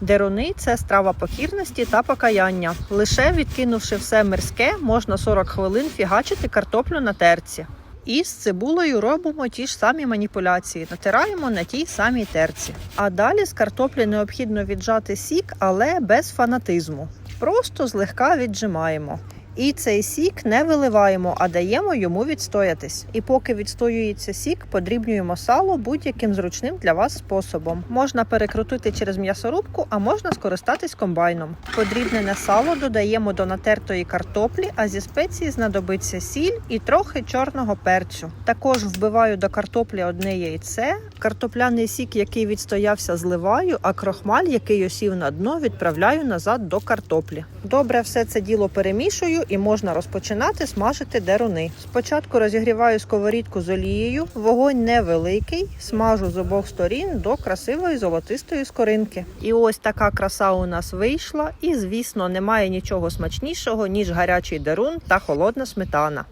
Деруни це страва покірності та покаяння. Лише відкинувши все мирське, можна 40 хвилин фігачити картоплю на терці. І з цибулею робимо ті ж самі маніпуляції, натираємо на тій самій терці. А далі з картоплі необхідно віджати сік, але без фанатизму. Просто злегка віджимаємо. І цей сік не виливаємо, а даємо йому відстоятись. І поки відстоюється сік, подрібнюємо сало будь-яким зручним для вас способом. Можна перекрутити через м'ясорубку, а можна скористатись комбайном. Подрібнене сало додаємо до натертої картоплі, а зі спеції знадобиться сіль і трохи чорного перцю. Також вбиваю до картоплі одне яйце, картопляний сік, який відстоявся, зливаю, а крохмаль, який осів на дно, відправляю назад до картоплі. Добре, все це діло перемішую і можна розпочинати смажити деруни. Спочатку розігріваю сковорідку з олією, вогонь невеликий, смажу з обох сторін до красивої золотистої скоринки. І ось така краса у нас вийшла. І звісно, немає нічого смачнішого ніж гарячий дерун та холодна сметана.